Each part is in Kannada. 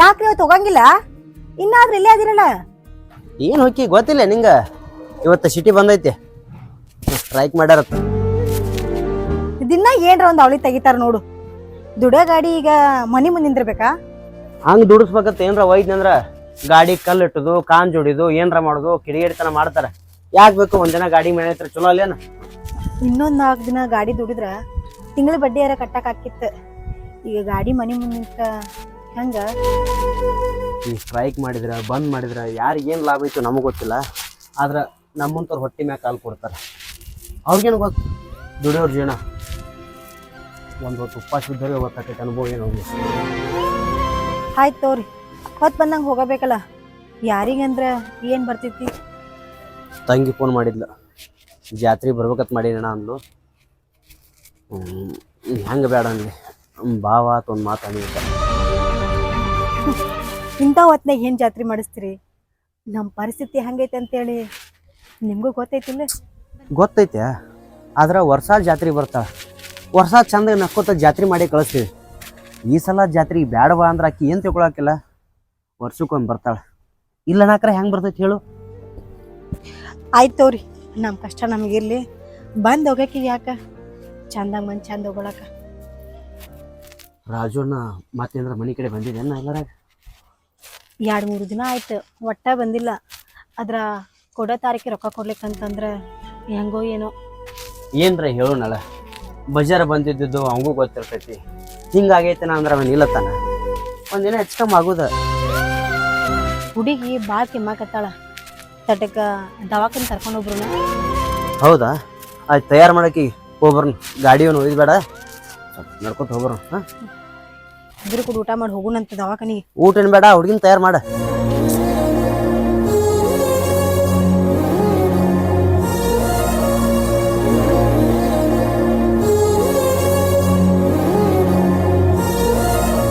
ಯಾಕ್ರಿ ಇವತ್ತು ಹೋಗಂಗಿಲ್ಲ? ಇನ್ನಾದ್ರೂ ಇಲ್ಲೇ ಅದಿರಲ್ಲ ಏನು ಹೋಗಿ ಗೊತ್ತಿಲ್ಲ ನಿಂಗ? ಇವತ್ತು ಸಿಟಿ ಬಂದೈತಿ. ಸ್ಟ್ರೈಕ್ ಮಾಡ್ಯಾರ ದಿನ ಏನ್ರ ಒಂದು ಅವಳಿ ತೆಗಿತಾರ ನೋಡು. ದುಡ ಗಾಡಿ ಈಗ ಮನಿ ಮುಂದೆ ನಿಂದಿರ್ಬೇಕಾ? ಹಂಗ್ ದುಡಿಸ್ಬೇಕಂತ ಏನ್ರ ಒಯ್ದ್ನಂದ್ರ ಗಾಡಿ ಕಲ್ಲು ಇಟ್ಟುದು ಕಾನ್ ಜೋಡಿದು ಏನ್ರ ಮಾಡುದು ಕಿಡಿಗೇಡಿತನ ಮಾಡ್ತಾರ. ಯಾಕ್ ಬೇಕು ಒಂದಿನ ಗಾಡಿ ಮೇಲೆ ಐತ್ರ ಚಲೋ ಅಲ್ಲೇನ? ಇನ್ನೊಂದ್ ನಾಲ್ಕು ದಿನ ಗಾಡಿ ದುಡಿದ್ರ ತಿಂಗಳ ಬಡ್ಡಿ ಯಾರ ಕಟ್ಟಕ್ ಈಗ ಗಾಡಿ ಮನಿ ಮುಂದೆ ನಿಂತ ಹೆಂಗ? ಈ ಸ್ಟ್ರೈಕ್ ಮಾಡಿದ್ರ ಬಂದ್ ಮಾಡಿದ್ರ ಯಾರಿಗೇನು ಲಾಭ ಐತೋ ನಮಗ್ ಗೊತ್ತಿಲ್ಲ. ಆದ್ರೆ ನಮ್ಮಂತವ್ರು ಹೊಟ್ಟೆ ಮ್ಯಾಗ ಕಾಲು ಕೊಡ್ತಾರೆ. ಅವ್ರಿಗೇನು ಗೊತ್ತು? ದುಡಿಯೋರ್ ಜೀವನ. ಒಂದು ಹೊತ್ತು ಉಪ್ಪಾಸ ಬಿದ್ದರೆ ಗೊತ್ತಾಕೈತೆ ಅನುಭವ ಏನು ಅವ್ರಿಗೆ? ಆಯ್ತು ತೋರಿ. ಹೊತ್ತು ಬಂದಂಗೆ ಹೋಗಬೇಕಲ್ಲ. ಯಾರಿಗಂದ್ರೆ ಏನು ಬರ್ತೈತಿ? ತಂಗಿ ಫೋನ್ ಮಾಡಿದ್ಲು. ಜಾತ್ರೆ ಬರ್ಬೇಕತ್ ಮಾಡೀನಣ್ಣ ಅಂದ್ಲು. ಹೆಂಗೆ ಬೇಡ ಅಂದ್ಲಿ. ಭಾವ ಬಾವ ಅಂತ ಒಂದು ಇಂಥ ಹೊತ್ನಾಗ ಏನು ಜಾತ್ರೆ ಮಾಡಿಸ್ತೀರಿ? ನಮ್ಮ ಪರಿಸ್ಥಿತಿ ಹಂಗೈತೆ ಅಂತೇಳಿ ನಿಮಗೂ ಗೊತ್ತೈತಿಲ್ಲ? ಗೊತ್ತೈತೆ. ಆದ್ರೆ ವರ್ಷ ಜಾತ್ರೆ ಬರ್ತಾಳೆ ವರ್ಷ ಚಂದ ನಕ್ಕೋತ ಜಾತ್ರೆ ಮಾಡಿ ಕಳಿಸ್ತೀವಿ. ಈ ಸಲ ಜಾತ್ರೆ ಬ್ಯಾಡವಾ ಅಂದ್ರೆ ಆಕಿ ಏನು ತಿಳ್ಕೊಳಕಿಲ್ಲ ವರ್ಷಕ್ಕೊಂದು ಬರ್ತಾಳೆ. ಇಲ್ಲ ನಾಕ್ರೆ ಹೆಂಗೆ ಬರ್ತೈತಿ ಹೇಳು? ಆಯ್ತು ತೋರಿ ನಮ್ಮ ಕಷ್ಟ ನಮಗಿರಲಿ ಬಂದು ಹೋಗಕ್ಕೆ ಯಾಕೆ? ಚಂದ ಮಂದಿ ಚಂದ ಹೋಗೊಳಕ. ರಾಜುಣ್ಣ ಮತ್ತೇಂದ್ರ ಮನೆ ಕಡೆ ಬಂದಿದ್ದೇನ ಎಲ್ಲರಾಗ? ಎರಡು ಮೂರು ದಿನ ಆಯ್ತು ಒಟ್ಟ ಬಂದಿಲ್ಲ. ಅದ್ರ ಕೊಡೋ ತಾರೀಕಿಗೆ ರೊಕ್ಕ ಕೊಡ್ಲಿಕ್ಕಂತಂದ್ರೆ ಹೆಂಗೋ ಏನೋ. ಏನ್ರ ಹೇಳೋಣಲ್ಲ ಬಜಾರ್ ಬಂದಿದ್ದು ಅವಂಗೂ ಗೊತ್ತಿರ್ತೈತಿ. ಹಿಂಗಾಗೈತೆ ಅಂದ್ರೆ ಅವನ್ ಇಲ್ಲತ್ತಾನ ಒಂದಿನ ಹೆಚ್ಚಕಮ್ಮ ಆಗುದ. ಹುಡುಗಿ ಭಾಳ ಕೆಮ್ಮಾಕತ್ತಾಳ. ತಟಕ ದವಾಖಾನೆ ಕರ್ಕೊಂಡು ಒಬ್ರು ಹೌದಾ? ಆಯ್ತು ತಯಾರು ಮಾಡಕ್ಕೆ ಹೋಗ್ಬರ್ನ ಗಾಡಿ ಏನು ಒಯ್ದು ಬೇಡ. ಸ್ವಲ್ಪ ನಡ್ಕೊತ ಹೋಗ್ಬರ್ನ ಹಾಂ? ಇದ್ರ ಕೂಡ ಊಟ ಮಾಡಿ ಹೋಗುಣಂತ ದವಾಖಾನಿಗೆ. ಊಟ ಏನು ಬೇಡ ಹುಡುಗಿನ ತಯಾರು ಮಾಡ.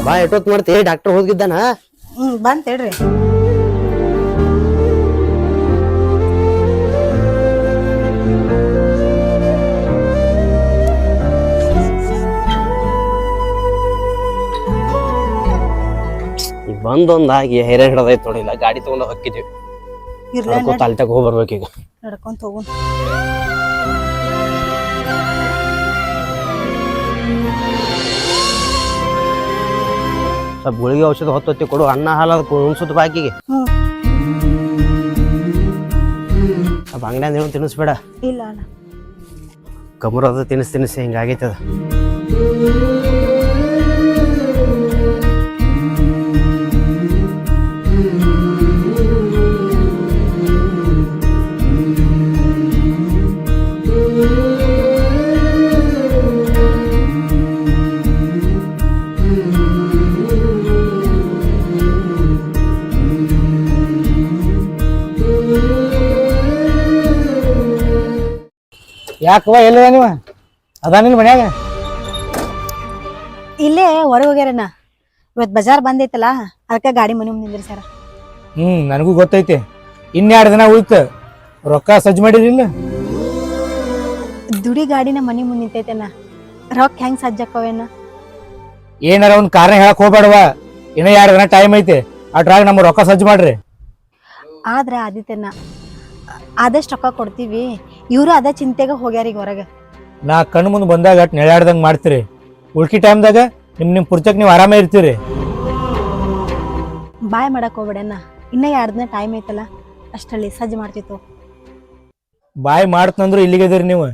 ಬಾ ಎಷ್ಟೊತ್ತು ಮಾಡ್ತಿ? ಡಾಕ್ಟರ್ ಹೋಗಿದ್ದಾನ ಹ್ಞೂ ಬಂತ ಹೇಳ್ರಿ. ಈಗ ಬಂದೊಂದಾಗಿ ಹೈರಾಣ ಹಿಡ್ದೈತೆ ನೋಡಿಲ್ಲ ಗಾಡಿ ತಗೊಂಡು ಹೊಕ್ಕಿದ್ವಿ ಇರ್ಲ ನಡ್ಕೊತ ಹೋಗಿ ಬರ್ಬೇಕೀಗ ನಡ್ಕೊಂತ ಸ್ವಲ್ಪ ಗುಳಿಗೆ ಔಷಧ ಹೊತ್ತೊತ್ತಿ ಕೊಡು ಅನ್ನ ಹಾಲದ ಬಾಕಿಗೆ ಆ ಸ್ವಲ್ಪ ಅಂಗಡಿಯಿಂದ ಏನು ತಿನ್ನಿಸ್ಬೇಡ. ಇಲ್ಲ ಕಮರ್ ಅದು ತಿನ್ನಿಸ್ ತಿನ್ನಿಸಿ ಹಿಂಗಾಗೈತೆ ಅದು ಯಾಕವ್ವ ನೀವ? ಅದ ನಿನ್ ಮನ್ಯಾಗ? ಇಲ್ಲೇ ಹೊರಗೆ ಹೋಗ್ಯಾರಣ್ಣ. ಇವತ್ತು ಬಜಾರ್ ಬಂದೈತಲ್ಲ ಅದಕ್ಕೆ ಗಾಡಿ ಮನೆ ಮುಂದೆ ನಿಂದಿರ್ಸ್ಯಾರ. ಸರ ಹ್ಮ್ ನನಗೂ ಗೊತ್ತೈತಿ. ಇನ್ನೆರಡು ದಿನ ಉಳಿತ ರೊಕ್ಕ ಸಜ್ಜು ಮಾಡಿರಿಲ್ಲ ದುಡಿ ಗಾಡಿನ ಮನೆ ಮುಂದೆ ನಿಂತೈತಣ್ಣ ರೊಕ್ಕ ಹೆಂಗ್ ಸಜ್ಜಕ್ಕವೇನ ಏನಾರ ಒಂದ್ ಕಾರಣ ಹೇಳಕ್ ಹೋಗ್ಬೇಡವ ಇನ್ನ ಎರಡು ದಿನ ಟೈಮ್ ಐತೆ. ಅಟ್ರಾಗ ನಮ್ಮ ರೊಕ್ಕ ಸಜ್ಜು ಮಾಡ್ರಿ. ಆದ್ರೆ ಆದಿತ್ಯನ ಆದಷ್ಟು ರೊಕ್ಕ ಕೊಡ್ತೀವಿ. ಇವರು ಅದ ಚಿಂತೆಗೆ ಹೋಗ್ಯಾರ ಈಗ ಹೊರಗೆ. ನಾ ಕಣ್ಣು ಮುಂದೆ ಬಂದಾಗ ಅಟ್ ನೆಳಾಡ್ದಂಗ್ ಮಾಡ್ತೀರಿ. ಉಳ್ಕಿ ಟೈಮ್ದಾಗ ನಿಮ್ ನಿಮ್ ಪುರ್ಚಕ್ ನೀವು ಆರಾಮ ಇರ್ತೀರಿ. ಬಾಯ್ ಮಾಡಕ್ ಹೋಗ್ಬೇಡಣ್ಣ. ಇನ್ನ ಎರಡು ದಿನ ಟೈಮ್ ಐತಲ್ಲ ಅಷ್ಟರಲ್ಲಿ ಸಜ್ಜು ಮಾಡ್ತಿತ್ತು ಬಾಯ್ ಮಾಡ್ತಂದ್ರು ಇದ್ರಿ ನೀವು.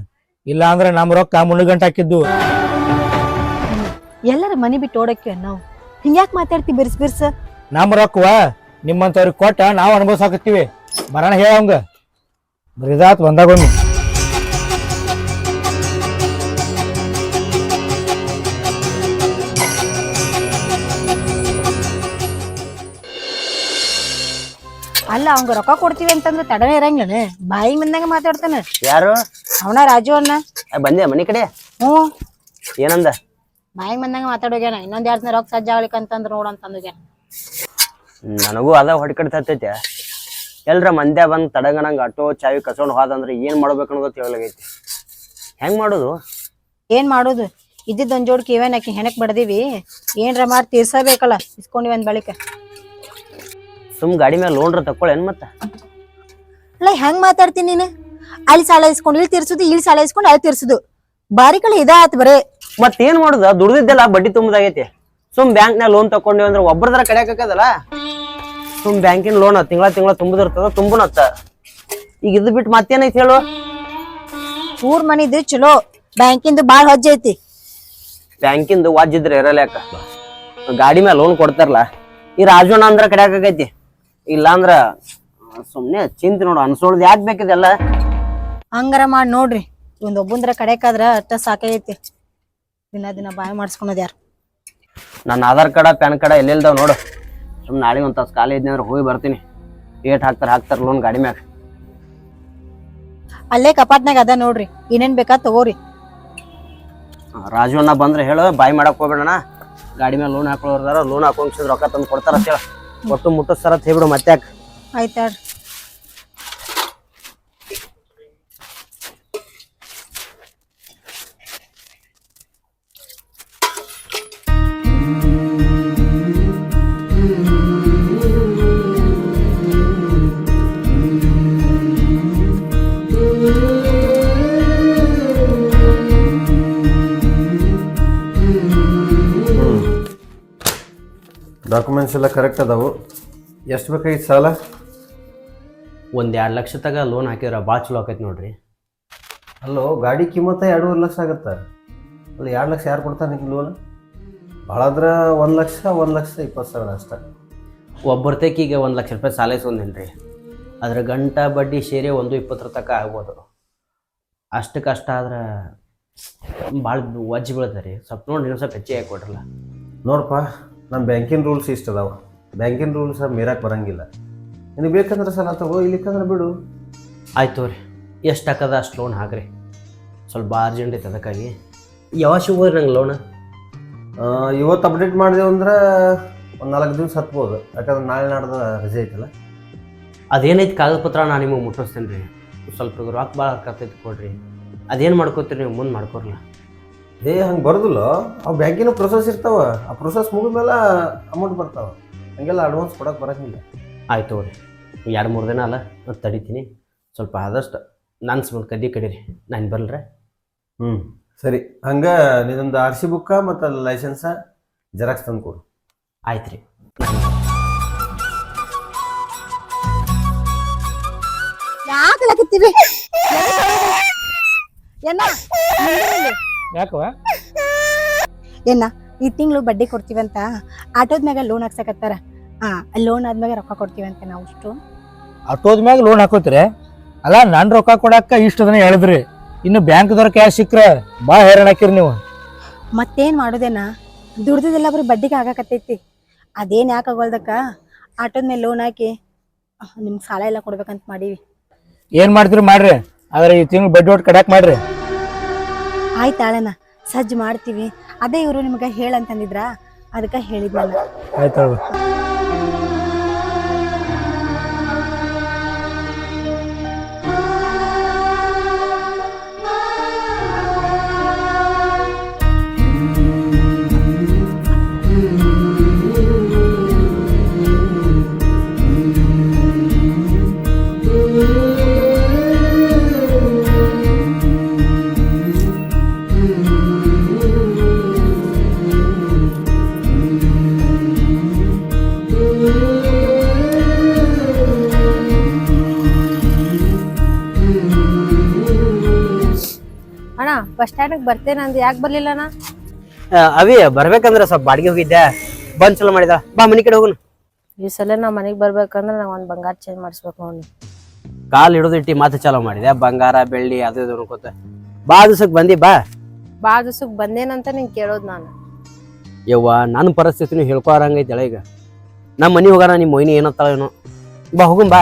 ಇಲ್ಲ ಅಂದ್ರೆ ನಮ್ಮ ರೊಕ್ಕ ಮುಳ್ಳು ಗಂಟೆ ಹಾಕಿದ್ದು ಎಲ್ಲರ ಮನೆ ಬಿಟ್ಟು ಓಡಕ್ಕೆ ನಾವು? ಹಿಂಗ್ಯಾಕ್ ಮಾತಾಡ್ತಿ ಬಿರ್ಸ್ ಬಿರ್ಸ್? ನಮ್ಮ ರೊಕ್ಕವ? ನಿಮ್ಮಂತವ್ರಿಗೆ ಕೊಟ್ಟ ನಾವು ಅನುಭವಿಸಾಕತ್ತೀವಿ. ಬರೋಣ ಹೇಳ ಅವಂಗ. ಬರಿದಾತ್ ಬಂದಾಗೊಮ್ಮೆ ಅಲ್ಲ ಅವಂಗ ರೊಕ್ಕ ಕೊಡ್ತೀವಿ ಅಂತಂದ್ರೆ ತಡನೇ ಇರಂಗಿಲ್ಲ ಬಾಯಿ ಮಂದಂಗ ಮಾತಾಡ್ತಾನೆ. ಯಾರು? ಅವನ ರಾಜು ಅಣ್ಣ. ಬಂದೆ ಮನಿ ಕಡೆ? ಹ್ಞೂ. ಏನಂದ? ಬಾಯಿ ಮಂದಂಗ ಮಾತಾಡೋಗ್ಯಾನ ಇನ್ನೊಂದ್ ಎರಡ್ ದಿನ ರೊಕ್ಕ ಸಜ್ಜ ಅಂತಂದ್ರೆ ಅಂತಂದ್ರ ನೋಡಂತಂದೋಗ್ಯಾನ ನನಗೂ ಅದ ಹೊಡ್ಕಡ್ತೈತೆ. ಎಲ್ರ ಮಂದ್ಯ ಬಂದ್ ತಡಗಣಂಗ ಆಟೋ ಚಾವಿ ಕಸ್ಕೊಂಡು ಹೋದಂದ್ರೆ ಏನ್ ಮಾಡ್ಬೇಕು ಅನ್ನೋದು ತಿಳಿಲಾಗೈತಿ ಹೆಂಗ್ ಮಾಡೋದು? ಏನ್ ಮಾಡೋದು? ಇದ್ದಿದ್ ಒಂದ್ ಜೋಡ್ ಕಿವೇನ್ ಹಾಕಿ ಹೆಣಕ್ ಬಡ್ದೀವಿ. ಏನ್ರ ಮಾಡಿ ತೀರ್ಸಬೇಕಲ್ಲ ಇಸ್ಕೊಂಡಿವಿ ಅಂದ್ ಬಳಿಕ. ಸುಮ್ ಗಾಡಿ ಮೇಲೆ ಲೋನ್ರ ತಕೊಳ್ಳೇನ್ ಮತ್ತ? ಅಲ್ಲ ಹೆಂಗ್ ಮಾತಾಡ್ತೀನಿ ನೀನು? ಅಲ್ಲಿ ಸಾಲ ಇಸ್ಕೊಂಡು ಇಲ್ಲಿ ತೀರ್ಸುದು ಇಲ್ಲಿ ಸಾಲ ಇಸ್ಕೊಂಡು ಅಲ್ಲಿ ತೀರ್ಸುದು. ಬಾರಿ ಕಡೆ ಇದಾತ್ ಬರೇ. ಮತ್ ಏನ್ ಮಾಡುದ? ದುಡ್ದಿದ್ದೆಲ್ಲ ಬಡ್ಡಿ ತುಂಬದಾಗೈತಿ. ಸುಮ್ ಬ್ಯಾಂಕ್ ನಾಗ ಲೋನ್ ತಕೊಂಡಿವಿ ಅಂದ್ರೆ ಒಬ್ಬರದ್ರ ಕಡಿಯಾಕದಲ್ಲ ಸುಮ್ ಬ್ಯಾಂಕಿನ ಲೋನ್ ತಿಂಗಳ ತಿಂಗಳ ತುಂಬದಿರ್ತದ ತುಂಬನತ್ತ. ಈಗ ಇದು ಬಿಟ್ಟು ಮತ್ತೇನೈತಿ ಹೇಳು? ಊರ್ ಮನಿದು ಚಲೋ ಬ್ಯಾಂಕಿಂದು ಬಾಳ್ ಹೊಜ್ಜೆ ಐತಿ. ಬ್ಯಾಂಕಿಂದು ವಾಜಿದ್ರೆ ಇರಲ್ಯಾಕ ಗಾಡಿ ಮೇಲೆ ಲೋನ್ ಕೊಡ್ತಾರಲ್ಲ ಈ ರಾಜಣ್ಣ ಅಂದ್ರ ಕಡೆಯಾಕೈತಿ ಇಲ್ಲ ಅಂದ್ರ ಸುಮ್ನೆ ಚಿಂತೆ ನೋಡು ಅನ್ಸೋಳ್ದು ಯಾಕೆ ಬೇಕಿದೆಲ್ಲ ಹಂಗಾರ ಮಾಡಿ ನೋಡ್ರಿ ಒಂದ್ ಒಬ್ಬಂದ್ರ ಕಡೆಕಾದ್ರ ಅಷ್ಟ ಸಾಕೈತಿ ದಿನ ದಿನ ಬಾಯ್ ಮಾಡಿಸ್ಕೊಳೋದ್ ಯಾರು? ನನ್ನ ಆಧಾರ್ ಕಾರ್ಡ ಪ್ಯಾನ್ ಕಾರ್ಡ ಎಲ್ಲೆಲ್ದಾವ್ ನೋಡು. ಸುಮ್ಮನೆ ನಾಳೆ ಒಂದು ತಾಸು ಖಾಲಿ ಇದ್ನಿ ಅಂದ್ರೆ ಹೋಗಿ ಬರ್ತೀನಿ. ಏಟ್ ಹಾಕ್ತಾರೆ ಹಾಕ್ತಾರೆ ಲೋನ್ ಗಾಡಿ ಮ್ಯಾಗ. ಅಲ್ಲೇ ಕಪಾಟ್ನಾಗ ಅದ ನೋಡ್ರಿ. ಏನೇನ್ ಬೇಕಾ ತಗೋರಿ. ರಾಜು ಅಣ್ಣ ಬಂದ್ರೆ ಹೇಳು ಬಾಯಿ ಮಾಡಕ್ ಹೋಗ್ಬೇಡಣ ಗಾಡಿ ಮೇಲೆ ಲೋನ್ ಹಾಕೊಳ್ಳೋರ್ದಾರ ಲೋನ್ ಹಾಕೊಂಡ್ ರೊಕ್ಕ ತಂದು ಕೊಡ್ತಾರ ಅಂತ ಹೇಳ. ಒಟ್ಟು ಮುಟ್ಟಿಸ್ತಾರ ಅಂತ ಹೇಳ್ಬಿಡು ಮತ್ತೆ ಆಯ್ತಾಡ್ರಿ ಡಾಕ್ಯುಮೆಂಟ್ಸ್ ಎಲ್ಲ ಕರೆಕ್ಟ್ ಅದಾವು. ಎಷ್ಟು ಬೇಕಾಗಿತ್ತು ಸಾಲ? ಒಂದು ಎರಡು ಲಕ್ಷ ತಗ ಲೋನ್ ಹಾಕಿದ್ರೆ ಭಾಳ ಚಲೋ ಆಕೈತಿ ನೋಡ್ರಿ. ಅಲ್ಲೋ ಗಾಡಿ ಕಿಮ್ಮತ್ತ ಎರಡೂವರೆ ಲಕ್ಷ ಆಗುತ್ತೆ. ಅಲ್ಲ ಎರಡು ಲಕ್ಷ ಯಾರು ಕೊಡ್ತಾರೆ ನಿಮ್ಗೆ ಲೋನ್ ಭಾಳ ಆದ್ರೆ ಒಂದು ಲಕ್ಷ ಒಂದು ಲಕ್ಷ ಇಪ್ಪತ್ತು ಸಾವಿರ ಅಷ್ಟೇ. ಈಗ ಒಂದು ಲಕ್ಷ ರೂಪಾಯಿ ಸಾಲ ಇಸ್ಕೊಂಡೇನ್ರಿ. ಅದ್ರ ಗಂಟ ಬಡ್ಡಿ ಸೇರಿ ಒಂದು ಇಪ್ಪತ್ತರ ತನಕ ಆಗ್ಬೋದು. ಅಷ್ಟು ಕಷ್ಟ ಆದ್ರೆ ಭಾಳ ವಜ್ಜಿ ಬೀಳ್ತಾರೆ ರೀ. ಸ್ವಲ್ಪ ನೋಡಿ ನೀವು ಸ್ವಲ್ಪ ಹೆಚ್ಚಿಗೆ ಹಾಕಿ ಕೊಡ್ರಲ್ಲ. ನೋಡಪ್ಪ ನಮ್ಮ ಬ್ಯಾಂಕಿನ ರೂಲ್ಸ್ ಇಷ್ಟು ಅದಾವ. ಬ್ಯಾಂಕಿನ ರೂಲ್ಸ್ ಮೀರಾಕ್ ಬರಂಗಿಲ್ಲ. ನಿನಗೆ ಬೇಕಂದ್ರೆ ಸಾಲ ತಗೋ ಇಲ್ಲಿಕ್ಕಂದ್ರೆ ಬಿಡು. ಆಯ್ತು ರೀ ಎಷ್ಟು ಹಾಕದ ಅಷ್ಟು ಲೋನ್ ಹಾಕ್ರಿ. ಸ್ವಲ್ಪ ಅರ್ಜೆಂಟ್ ಐತೆ ಅದಕ್ಕಾಗಿ. ಯಾವಾಗ ಸಿಗೋದು ನಂಗೆ ಲೋನ್ ಇವತ್ತು ಅಪ್ಡೇಟ್ ಮಾಡಿದೆವು ಅಂದ್ರೆ ಒಂದು ನಾಲ್ಕು ದಿವಸ ಹತ್ಬೋದು. ಯಾಕಂದ್ರೆ ನಾಳೆ ನಾಡ್ದ ರಜೆ ಐತಲ್ಲ. ಅದೇನೈತೆ ಕಾಗದ ಪತ್ರ ನಾನು ನಿಮಗೆ ಮುಟ್ಟಿಸ್ತೇನೆ ರೀ ಸ್ವಲ್ಪ ರೊಕ್ಕ ಭಾಳ ಹಾಕತೈತಿ ಕೊಡ್ರಿ. ಅದೇನು ಮಾಡ್ಕೋತೀರಿ ನೀವು ಮುಂದೆ ಮಾಡ್ಕೊರಲ್ಲ ಏ ಹಂಗೆ ಬರೋದಿಲ್ಲ? ಅವು ಬ್ಯಾಂಕಿನ ಪ್ರೊಸೆಸ್ ಇರ್ತಾವ. ಆ ಪ್ರೊಸೆಸ್ ಮುಗಿದ್ಮೇಲೆ ಅಮೌಂಟ್ ಬರ್ತಾವ. ಹಂಗೆಲ್ಲ ಅಡ್ವಾನ್ಸ್ ಕೊಡೋಕೆ ಬರೋಂಗಿಲ್ಲ. ಆಯ್ತು ತೊಗೊಳಿ ಎರಡು ಮೂರು ದಿನ ಅಲ್ಲ ಮತ್ತೆ ತಡಿತೀನಿ. ಸ್ವಲ್ಪ ಆದಷ್ಟು ನನ್ನ ಸ್ವಲ್ಪ ಕಡ್ಡಿ ಕಡೀರಿ. ನಾನು ಬರಲ್ರೆ. ಹ್ಞೂ ಸರಿ ಹಂಗೆ ನಿನ್ನೊಂದು ಆರ್ ಸಿ ಬುಕ್ಕ ಮತ್ತು ಲೈಸೆನ್ಸ ಜೆರಾಕ್ಸ್ ತಂದು ಕೊಡು. ಆಯ್ತು ರೀ ಯಾಕೆ ಲಕತ್ತೀವಿ ಏನ. ಯಾಕವ ಏನ ಈ ತಿಂಗಳು ಬಡ್ಡಿ ಕೊಡ್ತೀವಂತ? ಆಟೋದ ಮ್ಯಾಗ ಲೋನ್ ಹಾಕ್ಸಕತ್ತಾರ? ಹಾ ಲೋನ್ ಆದ್ಮ್ಯಾಗ ರೊಕ್ಕ ಕೊಡ್ತೀವಂತ ನಾವು ಅಷ್ಟು. ಆಟೋದ ಮ್ಯಾಗ ಲೋನ್ ಹಾಕೋತ್ರಿ? ಅಲ್ಲ ನನ್ ರೊಕ್ಕ ಕೊಡಕ್ಕ ಇಷ್ಟು ಅದನ್ನ ಹೇಳಿದ್ರಿ. ಇನ್ನು ಬ್ಯಾಂಕ್ದವ್ರ ಕ್ಯಾಶ್ ಸಿಕ್ಕ್ರ ಬಾ ಹೈರಾಣ ಹಾಕಿರಿ ನೀವು. ಮತ್ತೇನ್ ಮಾಡೋದೇನ? ದುಡ್ದಿದ್ದೆಲ್ಲ ಬರೀ ಬಡ್ಡಿಗೆ ಆಗಾಕತ್ತೈತಿ. ಅದೇನ್ ಯಾಕೆ ಆಗೋಲ್ದಕ್ಕ? ಆಟೋದ ಮೇಲೆ ಲೋನ್ ಹಾಕಿ ನಿಮ್ಗೆ ಸಾಲ ಎಲ್ಲ ಕೊಡ್ಬೇಕಂತ ಮಾಡೀವಿ. ಏನ್ ಮಾಡ್ತೀರಿ ಮಾಡ್ರಿ. ಆದ್ರೆ ಈ ತಿಂಗಳು ಬಡ್ಡಿ ಒಟ್ಟು ಕಡ್ಯಾಕ್ ಮಾಡ್ರಿ. ಆಯ್ತಾಳನ ಸಜ್ಜು ಮಾಡ್ತೀವಿ. ಅದೇ ಇವರು ನಿಮ್ಗೆ ಹೇಳಂತಂದಿದ್ರ? ಅದಕ್ಕೆ ಹೇಳಿದ್ನಲ್ಲ. ಸ್ಟ್ಯಾಂಡ್ ಬರ್ತೇನೆ ಅಂದ್. ಯಾಕೆ ಬರ್ಲಿಲ್ಲ ನಾ? ಅವಿ ಬರ್ಬೇಕಂದ್ರ ಸ್ವಲ್ಪ ಬಾಡಿಗೆ ಹೋಗಿದ್ದೆ. ಬಂದ್ ಚಲೋ ಮಾಡಿದ. ಬಾ ಮನೆ ಕಡೆ ಹೋಗುನು. ಈ ಸಲ ನಾ ಮನೆಗ್ ಬರ್ಬೇಕಂದ್ರ ನಾ ಒಂದ್ ಬಂಗಾರ ಚೇಂಜ್ ಮಾಡಿಸ್ಬೇಕು ನೋಡಿ ಕಾಲ್ ಹಿಡಿದು ಇಟ್ಟಿ ಮಾತು ಚಾಲೋ ಮಾಡಿದೆ. ಬಂಗಾರ ಬೆಳ್ಳಿ ಅದು ಇದು ಅನ್ಕೋತ. ಬಾ ದಿವ್ಸಕ್ ಬಂದಿ ಬಾ. ಬಾ ದಿವ್ಸಕ್ ಬಂದೇನಂತ ನಿಂಗೆ ಕೇಳೋದ್ ನಾನು. ಯವ್ವ ನನ್ನ ಪರಿಸ್ಥಿತಿನೂ ಹೇಳ್ಕೊರಂಗೈತಳ ಈಗ. ನಮ್ಮ ಮನೆ ಹೋಗಾರ ನಿಮ್ಮ ಮೊಯ್ನಿ ಏನತ್ತಾಳ ಏನೋ ಬಾ ಹೋಗುಂ ಬಾ.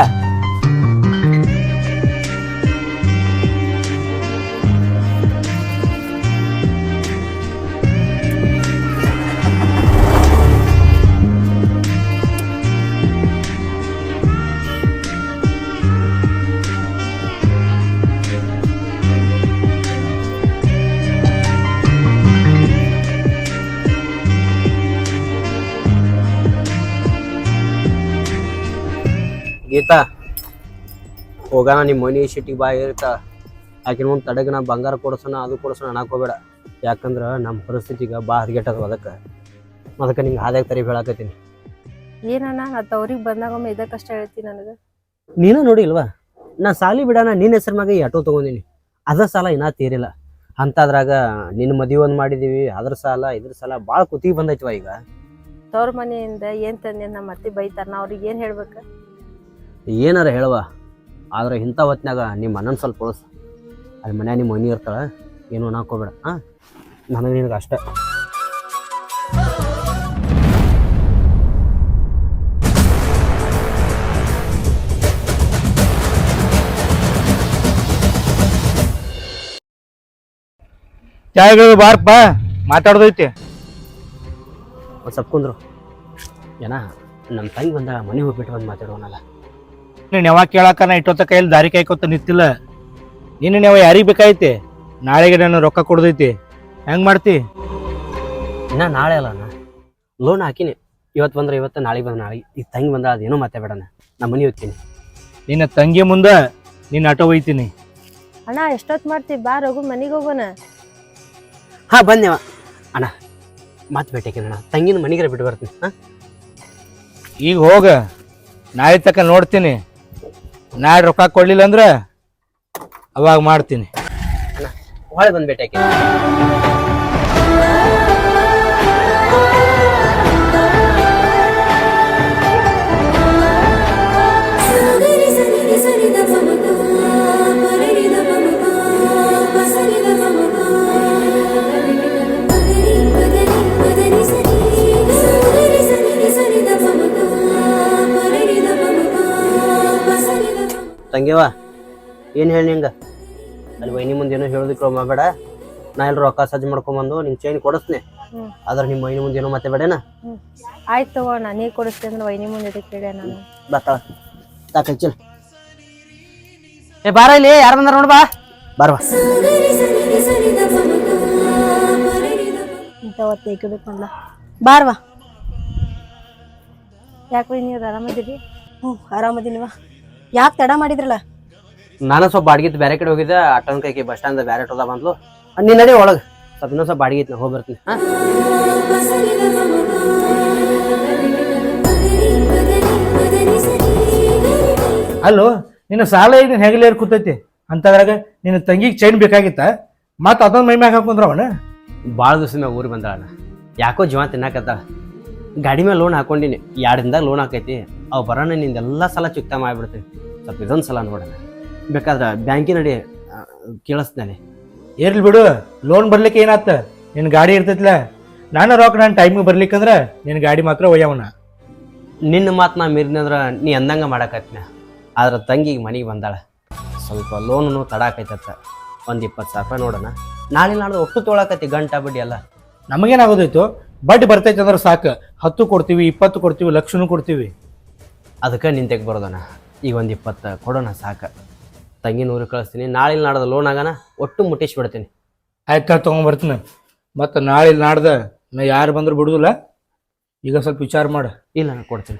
ಗೀತಾ ಹೋಗೋಣ ನಿಮ್ಮ ಮನಿ ಸಿಟಿಗೆ ಬಾ ಇರ್ತಾ. ಆಕಿನ ಒಂದು ತಡಗ ನಾ ಬಂಗಾರ ಕೊಡ್ಸೋಣ ಅದು ಕೊಡ್ಸೋಣ ಅನ್ನಕೋಬೇಡ. ಯಾಕಂದ್ರೆ ನಮ್ಮ ಪರಿಸ್ಥಿತಿಗೆ ಬಾ ಹದಗೆಟ್ಟದ ಅದಕ್ಕೆ. ಅದಕ್ಕೆ ನಿಂಗೆ ಹಾದ್ಯಾಗ ತರಿ ಹೇಳಾಕತ್ತೀನಿ. ಏನಣ್ಣ ನಾ ತವ್ರಿಗೆ ಬಂದಾಗೊಮ್ಮೆ ಇದ ಕಷ್ಟ ಹೇಳ್ತೀನಿ ನನಗ? ನೀನ ನೋಡಿ ಇಲ್ವಾ? ನಾ ಸಾಲಿ ಬಿಡಾನ ನಿನ್ನ ಹೆಸರು ಮ್ಯಾಗ ಈ ಆಟೋ ತೊಗೊಂಡಿನಿ. ಅದ ಸಾಲ ಇನ್ನೂ ತೀರಿಲ್ಲ. ಅಂತಾದ್ರಾಗ ನಿನ್ನ ಮದುವೆ ಒಂದು ಮಾಡಿದೀವಿ ಅದ್ರ ಸಾಲ ಇದ್ರ ಸಾಲ ಭಾಳ ಕುತ್ತಿಗೆ ಬಂದೈತಿವ ಈಗ? ತವ್ರ ಮನೆಯಿಂದ ಏನ್ ತಂದೆ ನಮ್ಮ ಅತ್ತಿ ಬೈತಾರ ನಾ ಅವ್ರಿಗೆ ಏನ್ ಹೇಳ್ಬೇಕ? ಏನಾರ ಹೇಳುವ. ಆದ್ರೆ ಇಂಥ ಹೊತ್ನಾಗ ನಿಮ್ಮ ಅಣ್ಣನ ಸ್ವಲ್ಪ ಉಳಿಸ್. ಅಲ್ಲಿ ಮನ್ಯಾಗ ನಿಮ್ಮ ಮನಿ ಇರ್ತಾಳೆ ಏನು ಅನ್ನಕೋಬೇಡ ಹಾಂ ನನಗೆ ನಿನಗೆ ಅಷ್ಟೇ. ಚಾಯ್ಗಳು ಬಾರಪ್ಪ ಮಾತಾಡೋದೈತಿ. ಒಂದು ಸ್ವಲ್ಪ ಕುಂದ್ರು. ಏನ ನಮ್ಮ ತಂಗಿ ಬಂದಾಗ ಮನೆ ಹೋಗ್ಬಿಟ್ಟು ಬಂದು ಮಾತಾಡೋನಲ್ಲ. ನೀನು ಯಾವಾಗ ಕೇಳಾಕ ನಾ ಇಟ್ಟೊತ್ತ ಕೈಯಲ್ಲಿ ದಾರಿ ಕಾಯ್ಕೊತ ನಿಂತಿಲ್ಲ. ನೀನು ಯಾವ ಯಾರಿಗೆ ಬೇಕಾಯ್ತಿ? ನಾಳೆಗೆ ನಾನು ರೊಕ್ಕ ಕೊಡ್ದೈತಿ. ಹೆಂಗ್ ಮಾಡ್ತಿ? ಇನ್ನ ನಾಳೆ ಅಲ್ಲ ಅಣ್ಣ. ಲೋನ್ ಹಾಕಿನಿ. ಇವತ್ತು ಬಂದ್ರೆ ಇವತ್ತು ನಾಳೆಗೆ ಬಂದ್ರೆ ನಾಳೆ ಈ ತಂಗಿ ಬಂದ ಅದೇನೋ ಮಾತಾಡೋಣ ನಮ್ಮ ಮನೆ ಹೋಗ್ತೀನಿ. ನಿನ್ನ ತಂಗಿ ಮುಂದೆ ನಿನ್ನ ಆಟೋ ಒಯ್ತೀನಿ. ಅಣ್ಣ ಎಷ್ಟೊತ್ ಮಾಡ್ತಿ? ಬಾ ಹೋಗು ಮನೆಗೆ ಹೋಗೋಣ. ಹಾಂ ಬಂದೇವ ಅಣ್ಣ ಮತ್ತೆ ಅಣ್ಣ. ತಂಗಿನ ಮನೆಗೆ ಬಿಟ್ಟು ಬರ್ತೀನಿ. ಹಾಂ? ಈಗ ಹೋಗ. ನಾಳೆ ತಕ ನೋಡ್ತೀನಿ. ನಾಳೆ ರೊಕ್ಕ ಕೊಡ್ಲಿಲ್ಲ ಅಂದ್ರೆ ಅವಾಗ ಮಾಡ್ತೀನಿ. ಹೊಳೆ ತಂಗಿವ ಏನು ಹೇಳಿ ನಿಂಗೆ ಅಲ್ಲಿ ವೈನಿ ಮುಂದೆ ಏನೋ ಹೇಳೋದಕ್ಕೆ ಮಾಡಬೇಡ ನಾ ಎಲ್ಲರೂ ರೊಕ್ಕ ಸಜ್ಜು ಮಾಡ್ಕೊಂಬಂದು ನಿಂಗೆ ಚೈನ್ ಕೊಡಿಸ್ನೆ. ಹ್ಮ್. ಆದ್ರೆ ನಿಮ್ಮ ವೈನಿ ಮುಂದೆ ಏನೋ ಮತ್ತೆ ಬೇಡೇನ? ಆಯ್ತು ನಾನು ನೀ ಕೊಡಿಸ್ತೀನಿ ಅಂದ್ರೆ ವೈನಿ ಮುಂದೆ ಕೇಳ ನಾನು. ಬರ್ತಾಳ ತಾಕೈಚಿಲ್ ಏ ಬಾರ ಇಲ್ಲಿ ಯಾರು ಬಂದಾರ ನೋಡು ಬಾ. ಬಾರ್ವಾ ಬಾ. ಇಂಥ ಹೊತ್ತು ಏಕಬೇಕು ನೋಡ್ಲ ಬಾರ್ವಾ ಯಾಕೆ ಅದು ಆರಾಮದಿರಿ? ಹ್ಞೂ ಆರಾಮದಿನಿವ ಯಾಕೆ ತಡ ಮಾಡಿದ್ರಲ್ಲ? ನಾನು ಸ್ವಲ್ಪ ಬಾಡಿಗೆ ಬೇರೆ ಕಡೆ ಹೋಗಿದ್ದೆ ಆಟೋನ್ ಕೈಕಿ ಬಸ್ ಸ್ಟ್ಯಾಂಡ್ ಬೇರೆ ಆಟೋದ ಬಂದ್ಲು. ನೀನು ನಡಿ ಒಳಗೆ. ಸ್ವಲ್ಪ ಇನ್ನೊಂದು ಸ್ವಲ್ಪ ಬಾಡಿಗೆ ಇತ್ತು ಹೋಗಿ ಬರ್ತೀನಿ ಹಾಂ? ಅಲ್ಲೋ ನಿನ್ನ ಸಾಲ ಈಗ ನಿನ್ನ ಹೆಗಲೇರ್ ಕೂತೈತಿ. ಅಂತದ್ರಾಗ ನಿನ್ನ ತಂಗಿಗೆ ಚೈನ್ ಬೇಕಾಗಿತ್ತ? ಮತ್ತೆ ಅದೊಂದು ಮೈ ಮ್ಯಾಗ ಹಾಕೊಂಡ್ರವಣ ಭಾಳ ದಿವಸ ಮ್ಯಾಗ ಊರಿಗೆ ಬಂದಾಳ ಯಾಕೋ ಜೀವ ತಿನ್ನಕತ್ತಾಳ. ಗಾಡಿ ಮೇಲೆ ಲೋನ್ ಹಾಕೊಂಡಿನಿ. ಯಾರಿಂದ ಲೋನ್ ಹಾಕೈತಿ ಅವು ಬರೋಣ ನಿಂದೆಲ್ಲ ಸಲ ಚುಕ್ತ ಮಾಡಿಬಿಡ್ತೀನಿ ಸ್ವಲ್ಪ ಇದೊಂದು ಸಲ ನೋಡೋಣ. ಬೇಕಾದ್ರೆ ಬ್ಯಾಂಕಿನಡಿ ಕೇಳಿಸ್ತಾನೆ ಇರ್ಲಿ ಬಿಡು ಲೋನ್ ಬರ್ಲಿಕ್ಕೆ ಏನಾತ? ನಿನ್ನ ಗಾಡಿ ಇರ್ತೈತ್ಲ. ನಾನು ರೊಕ್ಕ ನಾನು ಟೈಮಿಗೆ ಬರ್ಲಿಕ್ಕಂದ್ರೆ ನಿನ್ನ ಗಾಡಿ ಮಾತ್ರ ಒಯ್ಯವನ. ನಿನ್ನ ಮಾತು ನಾ ಮೀರಿನಂದ್ರೆ ನೀ ಅಂದಂಗೆ ಮಾಡಕತ್ನ. ಆದ್ರೆ ತಂಗಿಗೆ ಮನೆಗೆ ಬಂದಾಳ. ಸ್ವಲ್ಪ ಲೋನು ತಡಾಕೈತತ್ತ ಒಂದು ಇಪ್ಪತ್ತು ಸಾವಿರ ರೂಪಾಯಿ ನೋಡೋಣ. ನಾಳೆ ನಾಳೆ ಒಟ್ಟು ತೊಗೊಳಕತ್ತಿ ಗಂಟಾ ಬಿಡಿ ಎಲ್ಲ. ನಮಗೇನಾಗೋದೈತು ಬಡ್ಡಿ ಬರ್ತೈತೆ ಅಂದ್ರೆ ಸಾಕು. ಹತ್ತು ಕೊಡ್ತೀವಿ ಇಪ್ಪತ್ತು ಕೊಡ್ತೀವಿ ಲಕ್ಷನೂ ಕೊಡ್ತೀವಿ. ಅದಕ್ಕೆ ನಿನ್ ತೆಗೆ ಬರೋದಣ್ಣ ಈಗ ಒಂದು ಇಪ್ಪತ್ತು ಕೊಡೋಣ ಸಾಕು. ತಂಗಿನ ಊರಿಗೆ ಕಳಿಸ್ತೀನಿ. ನಾಳೆ ನಾಡ್ದ ಲೋನ್ ಆಗೋಣ ಒಟ್ಟು ಮುಟ್ಟಿಸ್ಬಿಡ್ತೀನಿ ಆಯ್ತು ತೊಗೊಂಬರ್ತೀನಿ ಮತ್ತು ನಾಳೆ ನಾಡ್ದ ನಾ ಯಾರು ಬಂದರೂ ಬಿಡುದಿಲ್ಲ. ಈಗ ಸ್ವಲ್ಪ ವಿಚಾರ ಮಾಡು. ಇಲ್ಲ ನಾನು ಕೊಡ್ತೀನಿ.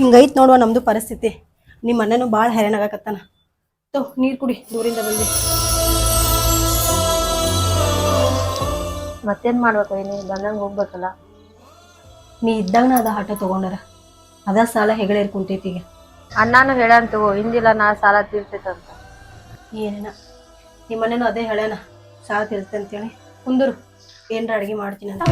ಹಿಂಗೈತ್ ನೋಡುವ ನಮ್ದು ಪರಿಸ್ಥಿತಿ. ನಿಮ್ಮ ಅಣ್ಣನು ಭಾಳ ಹೈರಾಣ ಆಗಕತ್ತಾನ. ತೋ ನೀರು ಕುಡಿ ದೂರಿಂದ ಬಂದು. ಮತ್ತೇನ್ ಮಾಡ್ಬೇಕು ಏನು ಬಂದಂಗೆ ಹೋಗ್ಬೇಕಲ್ಲ. ನೀ ಇದ್ದಾಗ ಅದ ಆಟೋ ತಗೊಂಡಾರ. ಅದ ಸಾಲ ಹೆಗಳೇರ್ ಕುಂತೈತಿ ಈಗ. ಅಣ್ಣಾನು ಹೇಳಾನ್ ತಗೋ ಹಿಂದಿಲ್ಲ ನಾ ಸಾಲ ತೀರ್ತೈತಂತ ಏನೇನ? ನಿಮ್ಮ ಮನೇನು ಅದೇ ಹೇಳ್ಯಾನ ಸಾಲ ತಿಳ್ತೆ ಅಂತೇಳಿ. ಕುಂದರು ಏನರ ಅಡುಗೆ ಮಾಡ್ತೀನಿ ಅಂತ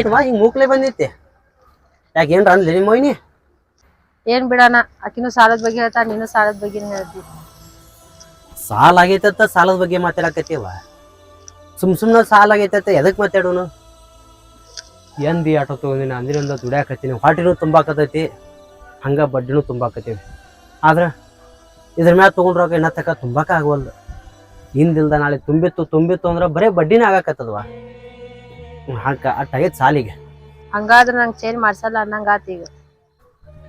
ಏನ್ವಾ ಹಿಂಗ್ ಮೂಕ್ಲೆ ಬಂದೈತಿ ಯಾಕೆ ಏನ್ರ ಅಂದ್ಲಿ ನಿಮ್ಮ ಮೊಯ್ನಿ? ಏನ್ ಬಿಡಣ ಆಕಿನೂ ಸಾಲದ ಬಗ್ಗೆ ಹೇಳ್ತಾ ನೀನು ಸಾಲದ ಬಗ್ಗೆ ಹೇಳ್ತಿ ಸಾಲ ಆಗೈತತ್ತ ಸಾಲದ ಬಗ್ಗೆ ಮಾತಾಡಕತ್ತೀವ? ಸುಮ್ ಸುಮ್ನ ಸಾಲ ಆಗೈತತ್ತ ಎದಕ್ ಮಾತಾಡೋನು? ಎಂದಿ ಆಟೋ ತಗೊಂಡಿನಿ ಅಂದಿನಿಂದ ದುಡ್ಯಾಕತ್ತೀನಿ. ಹೊಟ್ಟಿನೂ ತುಂಬಾಕತೈತಿ ಹಂಗ ಬಡ್ಡಿನೂ ತುಂಬಾಕತ್ತೀವಿ ಆದ್ರೆ ಇದ್ರ ಮ್ಯಾಲ ತಗೊಂಡ್ರ ಇನ್ನ ತಕ ತುಂಬಾಕ ಆಗವಲ್ದು. ಹಿಂದಿಲ್ದ ನಾಳೆ ತುಂಬಿತ್ತು ತುಂಬಿತ್ತು ಅಂದ್ರೆ ಬರೇ ಬಡ್ಡಿನೇ ಆಗಾಕತ್ತದವ? ಹಾಕ ಅಟ್ಟಾಗೈತೆ ಸಾಲಿಗೆ. ಹಂಗಾದ್ರೆ ನಂಗೆ ಚೇಂಜ್ ಮಾಡ್ಸಲ್ಲ ಅನ್ನಂಗೆ ಆತು ಈಗ.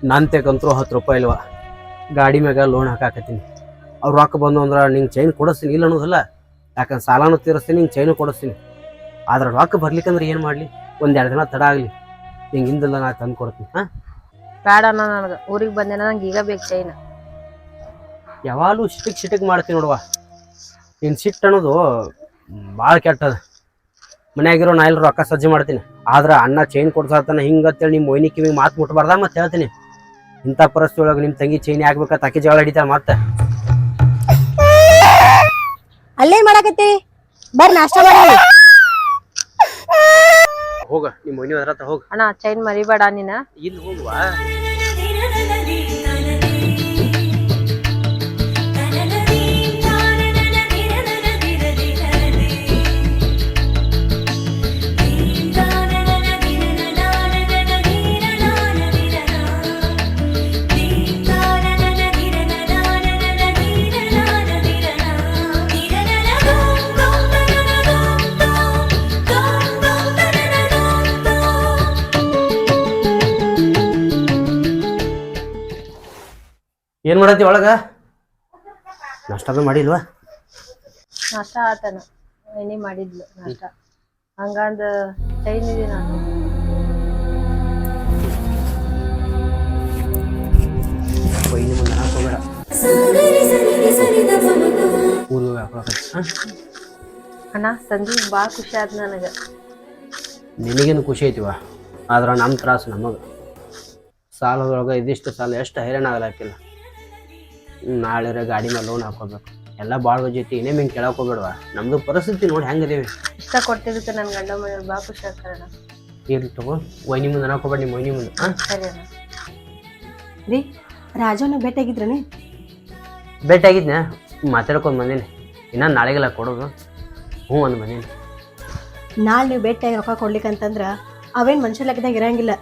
ನಾನು ತೆಗಂತ್ರು ಹತ್ತು ರೂಪಾಯಿ ಇಲ್ವಾ? ಗಾಡಿ ಮ್ಯಾಗ ಲೋನ್ ಹಾಕಾಕತ್ತೀನಿ. ಅವ್ರು ರೊಕ್ಕ ಬಂದು ಅಂದ್ರೆ ನಿಂಗೆ ಚೈನ್ ಕೊಡಿಸ್ತೀನಿ ಇಲ್ಲ ಅನ್ನೋದಲ್ಲ. ಯಾಕಂದ್ರೆ ಸಾಲನೂ ತೀರಿಸ್ತೀನಿ ನಿಂಗೆ ಚೈನು ಕೊಡಿಸ್ತೀನಿ. ಆದ್ರೆ ರೊಕ್ಕ ಬರ್ಲಿಕ್ಕಂದ್ರೆ ಏನು ಮಾಡಲಿ? ಒಂದೆರಡು ದಿನ ತಡ ಆಗಲಿ. ನಿಂಗೆ ಹಿಂದಿಲ್ಲ ನಾ ತಂದು ಕೊಡ್ತೀನಿ ಹಾಂ? ಬೇಡಣ್ಣ ಅಣ್ಣ ನನಗ. ಊರಿಗೆ ಬಂದೇನ ನಂಗೆ ಈಗ ಬೇಕು ಚೈನ್ ಯಾವಾಗಲೂ ಸಿಟಿಕ್ ಸಿಟಿಕ್ ಮಾಡ್ತೀನಿ ನೋಡುವ. ನಿನ್ನ ಸಿಟ್ಟು ಅನ್ನೋದು ಭಾಳ ಕೆಟ್ಟದ. ಮನ್ಯಾಗಿರೋ ನಾ ಎಲ್ಲರೂ ರೊಕ್ಕ ಸಜ್ಜೆ ಮಾಡ್ತೀನಿ. ಆದ್ರೆ ಅಣ್ಣ ಚೈನ್ ಕೊಡ್ಸಾತನ ಹಿಂಗತ್ತೇಳಿ ನಿಮ್ಮ ಮೊಯ್ನಿ ಕಿವಿ ಮಾತು ಮುಟ್ಬಾರ್ದ ಮತ್ತೆ ಹೇಳ್ತೀನಿ. ಇಂಥ ಪರಿಸ್ಥಿತಿ ಒಳಗೆ ನಿಮ್ಮ ತಂಗಿ ಚೈನ್ ಆಗ್ಬೇಕು ತಕ್ಕಿ ಜಗಳ ಹಿಡಿತಾರ ಮತ್ತೆ ಅಲ್ಲೇನ್ ಮಾಡಾಕತ್ತಿ? ಬರ್ರಿ ನಾಷ್ಟ ಮಾಡಿ. ಹೋಗ ನಿಮ್ಮ ಮೊಯ್ನಿ ಅದ್ರ ಹತ್ರ ಹೋಗ. ಅಣ್ಣ ಚೈನ್ ಮರಿಬೇಡ ನೀನ. ಇಲ್ಲಿ ಹೋಗುವ? ಏನ್ ಮಾಡತ್ತಿ ಒಳಗ? ನಾಷ್ಟದ ಮಾಡಿಲ್ವಾ? ನಾಷ್ಟ ಆತನ. ಎಣ್ಣೆ ಮಾಡಿದ್ಲು ನಾಷ್ಟ. ಹಂಗಂದ ಟೈಮ್ ಇದೆ ನಾನು. ಮುಂದೆ ಹಾಕೋಬೇಡ ಊರು ಅಣ್ಣ ಸಂಜೆ ಭಾಳ ಖುಷಿ ಆಯ್ತು ನನಗೆ. ನಿನಗೇನು ಖುಷಿ ಐತಿವ? ಆದ್ರೆ ನಮ್ಮ ತ್ರಾಸು ನಮಗೆ. ಸಾಲದೊಳಗೆ ಇದಿಷ್ಟು ಸಾಲ ಎಷ್ಟು ಹೈರಾಣ ಆಗಲಾಕಿಲ್ಲ. ನಾಳೆ ಗಾಡಿ ಮೇಲೆ ಲೋನ್ ಹಾಕೋಬೇಕು. ಎಲ್ಲ ಭಾಳ ಜೊತೆ ಏನೇ ಹಿಂಗೆ ಕೇಳಕ್ ಹೋಗ್ಬೇಡವ? ನಮ್ಮದು ಪರಿಸ್ಥಿತಿ ನೋಡಿ ಹೆಂಗದೇವಿ. ಇಷ್ಟ ಕೊಟ್ಟಿದ್ದಕ್ಕೆ ನನ್ನ ಗಂಡ ಮನೆಯವ್ರು ಬಾ ಖುಷಿ ಆಗ್ತಾರಣ್ಣ ಇರ್ಲಿ ತಗೋ. ವೈನಿ ಮುಂದೆ ಹಾಕೋಬೇಡ ನಿಮ್ಮ ವೈನಿ ಮುಂದೆ. ಹಾಂ? ಸರಿ ಅಣ್ಣ. ರೀ ರಾಜನ ಭೇಟಿಯಾಗಿದ್ರೇ ಭೇಟಿಯಾಗಿದ್ನ ಮಾತಾಡ್ಕೊಂಡು ಬಂದೇನೆ. ಇನ್ನೂ ನಾಳೆಗೆಲ್ಲ ಕೊಡೋದು. ಹ್ಞೂ ಅಂದ್ ಬಂದೇನೆ. ನಾಳೆ ನೀವು ಭೇಟಿಯಾಗಿ ರೊಕ್ಕ ಕೊಡ್ಲಿಕ್ಕಂತಂದ್ರೆ ಅವೇನು ಮನುಷ್ಯ ಲೆಕ್ಕದಾಗ ಇರೋಂಗಿಲ್ಲ.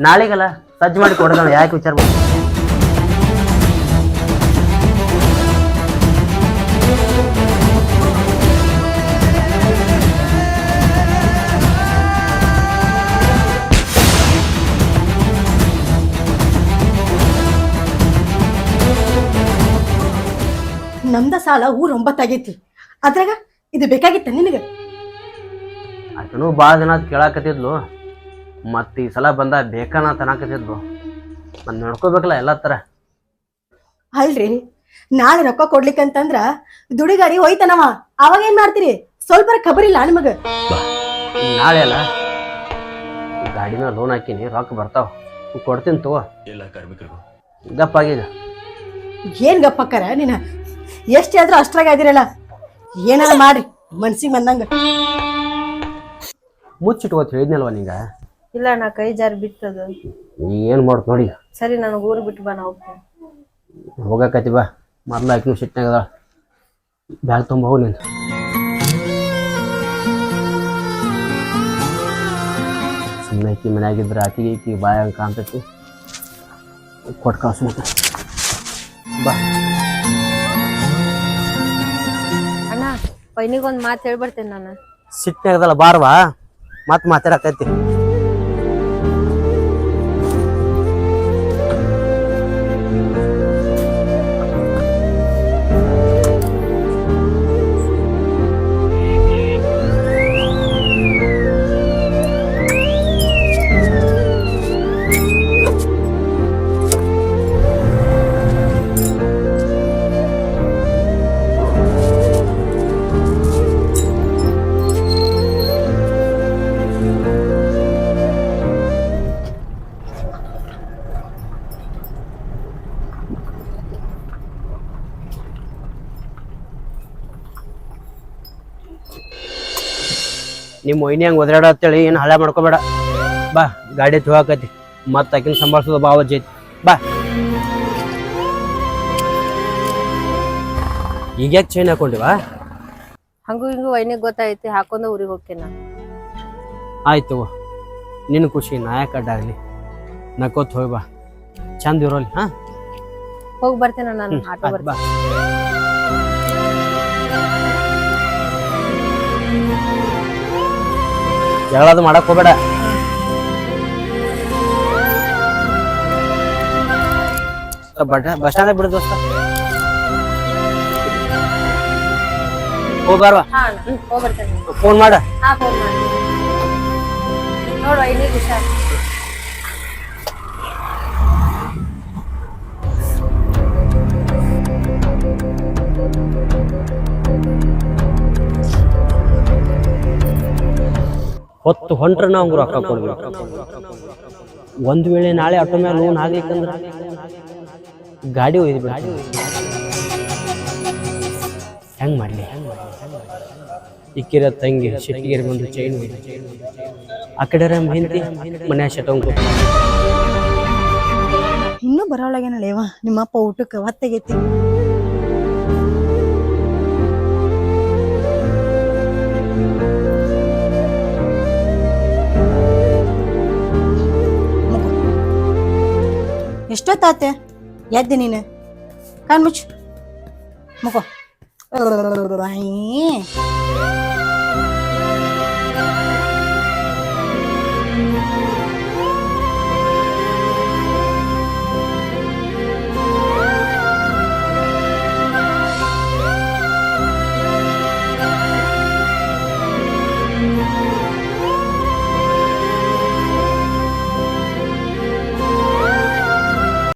ನಾಳೆಗೆಲ್ಲ ಸಜ್ಜು ಮಾಡಿ ಕೊಡೋದ ಯಾಕೆ ವಿಚಾರ ನಮ್ದ ಸಾಲ ಊರ್ ಒಂಬತ್ತಾಗೈತಿ ಅದ್ರಾಗ ಇದು ಬೇಕಾಗಿತ್ತ ನಿನಗೆ? ಅದನ್ನು ಭಾಳ ಜನ ಕೇಳಾಕತ್ತಿದ್ಲು ಮತ್ತು ಈ ಸಲ ಬಂದ ಬೇಕಾನ ತನಾಕತ್ತಿದ್ಲು. ನಾನು ನೋಡ್ಕೋಬೇಕಲ್ಲ ಎಲ್ಲ ಥರ ಅಲ್ರಿ ನಾಳೆ ರೊಕ್ಕ ಕೊಡ್ಲಿಕ್ಕಂತಂದ್ರ ದುಡಿಗಾರಿ ಹೋಯ್ತನವ. ಅವಾಗ ಏನ್ ಮಾಡ್ತೀರಿ? ಸ್ವಲ್ಪ ಖಬರಿಲ್ಲ ನಿಮಗ? ನಾಳೆ ಅಲ್ಲ. ಗಾಡಿನ ಲೋನ್ ಹಾಕಿನಿ ರೊಕ್ಕ ಬರ್ತಾವ. ಕೊಡ್ತೀನಿ ತಗೋ. ಎಲ್ಲ ಕಾರ್ಮಿಕರಿಗೂ ಗಪ್ಪಾಗೀಗ ಏನ್ ಗಪ್ಪಕ್ಕಾರ ನೀನ? ಎಷ್ಟ್ ಆದ್ರೂ ಅಷ್ಟ್ರಾಗ ಅದಿರಲ್ಲ ಏನಾರ ಮಾಡ್ರಿ ಮನ್ಸಿಗೆ ಬಂದಂಗ. ಮುಚ್ಚಿಟ್ಕೋತ ಹೇಳಿದ್ನಲ್ವ ನಿಂಗ? ಇಲ್ಲ ಅಣ್ಣ ಕೈ ಜಾರಿ ಬಿಟ್ಟದು ನೀ ಏನು ಮಾಡ್ತ ನೋಡಿ? ಸರಿ ನನಗೆ ಊರು ಬಿಟ್ಟು ಬಾ ನಾ ಹೋಗ್ತೀನಿ. ಹೋಗಕತಿ ಬಾ. ಮೊದ್ಲು ಆಕಿನೂ ಸಿಟ್ನಾಗ ಬ್ಯಾಗ್ ತುಂಬ ಹೋಗಿ ನೀನು ಸುಮ್ಮನೆ ಆಕಿ ಮನ್ಯಾಗಿದ್ರೆ ಆಕಿಗೆ ಈಕಿ ಬಾಯ ಕಾಣ್ತೈತಿ. ಕೊಟ್ಟು ಕಳ್ಸು ಮತ್ತೆ ಬಾ. ಪೈನಿಗೊಂದು ಮಾತು ಹೇಳ್ಬರ್ತೇನೆ ನಾನು. ಸಿಟ್ಟಿನಾಗದಲ್ಲ ಬಾರ್ವಾ? ಮತ್ತೆ ಮಾತಾಡಕೈತಿ ಮೊಯ್ನಿ ಹಂಗೆ ಒದರಾಡ ಅಂತೇಳಿ ಏನು ಹಳೆ ಮಾಡ್ಕೋಬೇಡ. ಬಾ ಗಾಡಿ ಹೋಗಕತಿ ಮತ್ತೆ ಆಕಿನ ಸಂಭಾಳಿಸೋದು ಬಾ ಜೈತಿ. ಬಾ. ಈಗ ಯಾಕೆ ಚೈನ್ ಹಾಕೊಂಡಿವಾ? ಹಂಗೂ ಹಿಂಗೂ ವೈನಿಗೆ ಗೊತ್ತಾಯ್ತಿ ಹಾಕೊಂಡು ಊರಿಗೆ ಹೋಗ್ತೇನೆ ಆಯ್ತು ನಿನ್ನ ಖುಷಿ ನಾಯಕ ಅಡ್ಡಾಗಲಿ ನಕ್ಕೋತ್ ಹೋಗಿ ಬಾ. ಚಂದ ಇರೋಲಿ ಹಾಂ? ಹೋಗಿ ಬರ್ತೇನೆ ನಾನು ಆಟೋ ಬರ್ಬಾ ಬಾ. ಜಗಳದು ಮಾಡಕ್ ಹೋಗ್ಬೇಡ. ಬಟ್ ಬಸ್ ಸ್ಟ್ಯಾಂಡ್ ಬಿಡು ದೋಸ್ತ. ಹೋಗ್ಬಾರ್ವಾ ಫೋನ್ ಮಾಡ. ಹಾ ಫೋನ್ ಮಾಡಿ. ನೋಡು ಇಲ್ಲಿ ಹುಷಾರ್. ಹೊತ್ತು ಹೊಂಟ್ರೆ ನಾವು ರೊಕ್ಕ ಕೊಡ್ಬೇಕು. ಒಂದು ವೇಳೆ ನಾಳೆ ಆಟೋ ಮೇಲೆ ಲೋನ್ ಆಗ್ಲಿಕ್ಕಂದ್ರೆ ಗಾಡಿ ಒಯ್ದು ಗಾಡಿ ಹೆಂಗ್ ಮಾಡಲಿ? ಇಕ್ಕಿರ ತಂಗಿ, ಶೆಟ್ಟಿಗೆರೆ ಬಂದು ಚೈನ್ ಆ ಕಡೆ ಹಿಂದಿ ಮನೆ ಶಟಂಗ್ ಇನ್ನೂ ಬರೋಳಗೇನಲ್ಲೇವ ನಿಮ್ಮಪ್ಪ ಊಟಕ್ಕೆ ಹೊತ್ತಾಗೈತಿ ಎಷ್ಟೊತ್ತಾತೆ? ಎದ್ದೆ ನೀನು? ಕಾನ್ ಮುಚ್ಚು